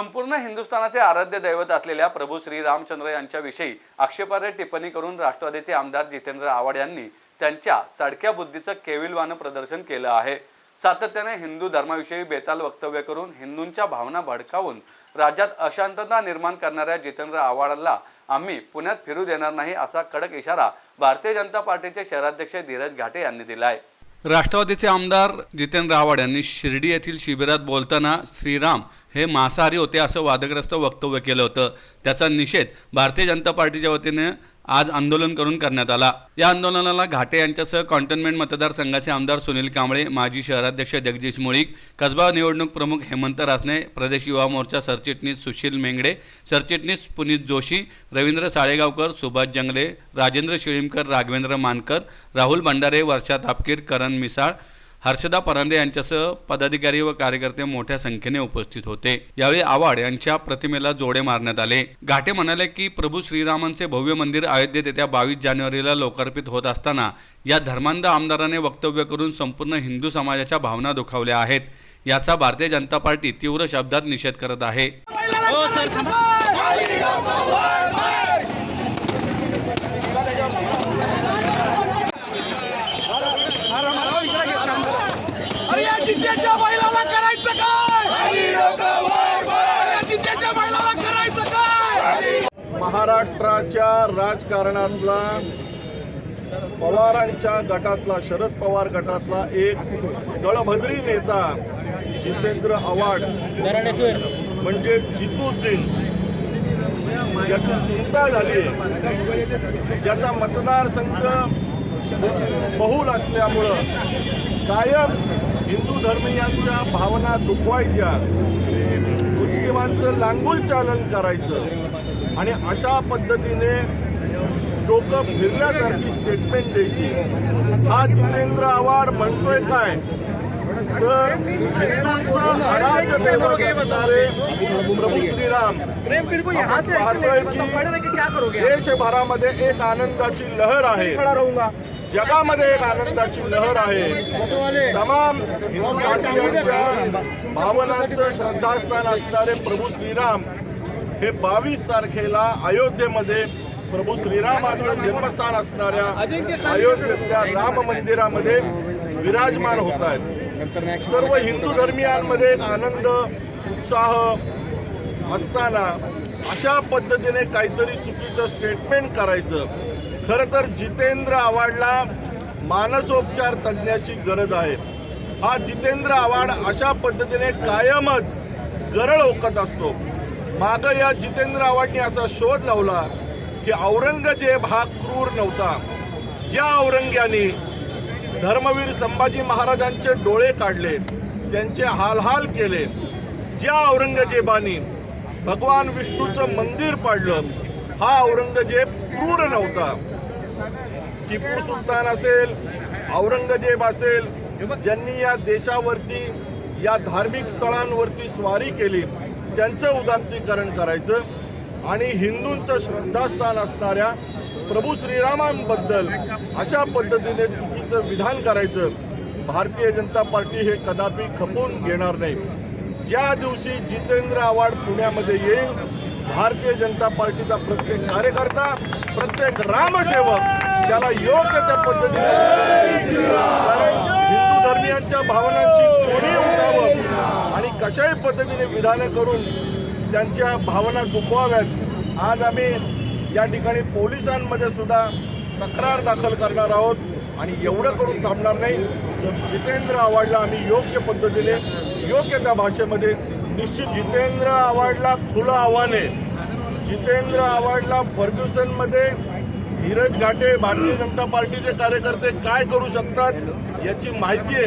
संपूर्ण हिंदुस्थानाचे आराध्य दैवत असलेल्या प्रभू श्री रामचंद्र यांच्याविषयी आक्षेपार्ह टिप्पणी करून राष्ट्रवादीचे आमदार जितेंद्र आव्हाड यांनी त्यांच्या सडक्या बुद्धीचं केविलवानं प्रदर्शन केलं आहे. सातत्याने हिंदू धर्माविषयी बेताल वक्तव्य करून हिंदूंच्या भावना भडकावून राज्यात अशांतता निर्माण करणाऱ्या जितेंद्र आव्हाडाला आम्ही पुण्यात फिरू देणार नाही असा कडक इशारा भारतीय जनता पार्टीचे शहराध्यक्ष धीरज घाटे यांनी दिला आहे राष्ट्रवादीचे आमदार जितेंद्र आव्हाड यांनी शिर्डी येथील शिबिरात बोलताना श्रीराम हे मांसाहारी होते असं वादग्रस्त वक्तव्य केलं होतं. त्याचा निषेध भारतीय जनता पार्टीच्या वतीने आज आंदोलन करून करण्यात आला. या आंदोलनाला घाटे यांच्यासह कॉन्टोन्मेंट मतदारसंघाचे आमदार सुनील कांबळे माजी शहराध्यक्ष जगदीश मुळीक कसबा निवडणूक प्रमुख हेमंत रासने प्रदेश युवा मोर्चा सरचिटणीस सुशील मेंगडे सरचिटणीस पुनीत जोशी रवींद्र साळेगावकर सुभाष जंगले राजेंद्र शिळीमकर राघवेंद्र मानकर राहुल भंडारे वर्षा तापकीर करण मिसाळ हर्षदा परांदे यांच्यासह पदाधिकारी व कार्यकर्ते मोठ्या संख्येने उपस्थित होते. यावेळी आव्हाड यांच्या प्रतिमेला जोडे मारण्यात आले. घाटे म्हणाले की प्रभू श्रीरामांचे भव्य मंदिर अयोध्येत येत्या बावीस जानेवारीला लोकार्पित होत असताना या धर्मांध आमदाराने वक्तव्य करून संपूर्ण हिंदू समाजाच्या भावना दुखावल्या आहेत. याचा भारतीय जनता पार्टी तीव्र शब्दात निषेध करत आहे. हो, अरे या चिंतेच्या बैलाला करायचं काय? या चिंतेच्या बैलाला करायचं काय? महाराष्ट्राच्या राजकारणातला पवारांच्या गटातला शरद पवार गटातला एक दळभद्री नेता जितेंद्र आव्हाड. म्हणजे जितुद्दीन. याची चिंता झाली ज्याचा मतदारसंघ बहुल असल्यामुळं कायम हिंदू धर्मियांच्या भावना दुखवायच्या. मुस्लिमांचं लांगुल चालन करायचं. आणि अशा पद्धतीने डोकं फिरण्यासारखी स्टेटमेंट द्यायची. हा जितेंद्र आव्हाड म्हणतोय काय? तर हिंदूंचं आराध्य दैवत असणारे प्रभू श्रीराम पाहतोय की देशभरामध्ये एक आनंदाची लहर आहे. जगामध्ये एक आनंदाची लहर आहे. तमाम हिंदुस्थानियांच्या भावनांचं श्रद्धास्थान असणारे प्रभू श्रीराम हे बावीस तारखेला अयोध्येमध्ये प्रभू श्रीरामाचं जन्मस्थान असणाऱ्या अयोध्येतल्या राम मंदिरामध्ये विराजमान होत आहेत. सर्व हिंदू धर्मियांमध्ये एक आनंद उत्साह असताना अशा पद्धतीने काहीतरी चुकीचं स्टेटमेंट करायचं. खरं तर जितेंद्र आव्हाडला मानसोपचार तज्ज्ञाची गरज आहे. हा जितेंद्र आव्हाड अशा पद्धतीने कायमच गरळ ओकत असतो. मागं या जितेंद्र आव्हाडने असा शोध लावला की औरंगजेब हा क्रूर नव्हता. ज्या औरंग्याने धर्मवीर संभाजी महाराजांचे डोळे काढले त्यांचे हालहाल केले ज्या औरंगजेबाने भगवान विष्णूचं मंदिर पाडलं. हा औरंगजेब क्रूर नव्हता. टिपू सुलतान असेल औरंगजेब असेल ज्यांनी या देशावरती या धार्मिक स्थळांवरती स्वारी केली त्यांचं उदात्तीकरण करायचं आणि हिंदूंचं श्रद्धास्थान असणाऱ्या प्रभू श्रीरामांबद्दल अशा पद्धतीने चुकीचं विधान करायचं. भारतीय जनता पार्टी हे कदापि खपवून घेणार नाही. ज्या दिवशी जितेंद्र आव्हाड पुण्यामध्ये येईल. भारतीय जनता पार्टीचा प्रत्येक कार्यकर्ता प्रत्येक रामसेवक त्याला योग्य त्या पद्धतीने कारण हिंदू धर्मियांच्या भावनांची कोणी उठावं आणि कशाही पद्धतीने विधानं करून त्यांच्या भावना दुखवाव्यात आज आम्ही या ठिकाणी पोलिसांमध्ये सुद्धा तक्रार दाखल करणार आहोत. आणि एवढं करून थांबणार नाही. तर जितेंद्र आव्हाडला आम्ही योग्य पद्धतीने योग्य त्या भाषेमध्ये निश्चित जितेंद्र आव्हाडला खुलं आव्हान आहे. जितेंद्र आव्हाडला फर्ग्युसनमध्ये धीरज घाटे भारतीय जनता पार्टीचे कार्यकर्ते काय करू शकतात याची माहिती आहे.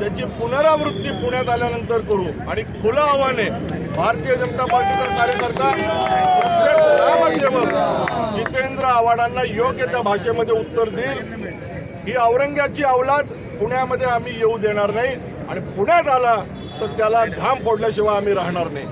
त्याची पुनरावृत्ती पुण्यात आल्यानंतर करू. आणि खुलं आव्हान आहे. भारतीय जनता पार्टीचा कार्यकर्ता प्रत्येक ग्रामसेवक जितेंद्र आव्हाडांना योग्य त्या भाषेमध्ये उत्तर देईल. ही औरंग्याची अवलाद पुण्यामध्ये आम्ही येऊ देणार नाही. आणि पुण्यात आला तर त्याला घाम फोडल्याशिवाय आम्ही राहणार नाही.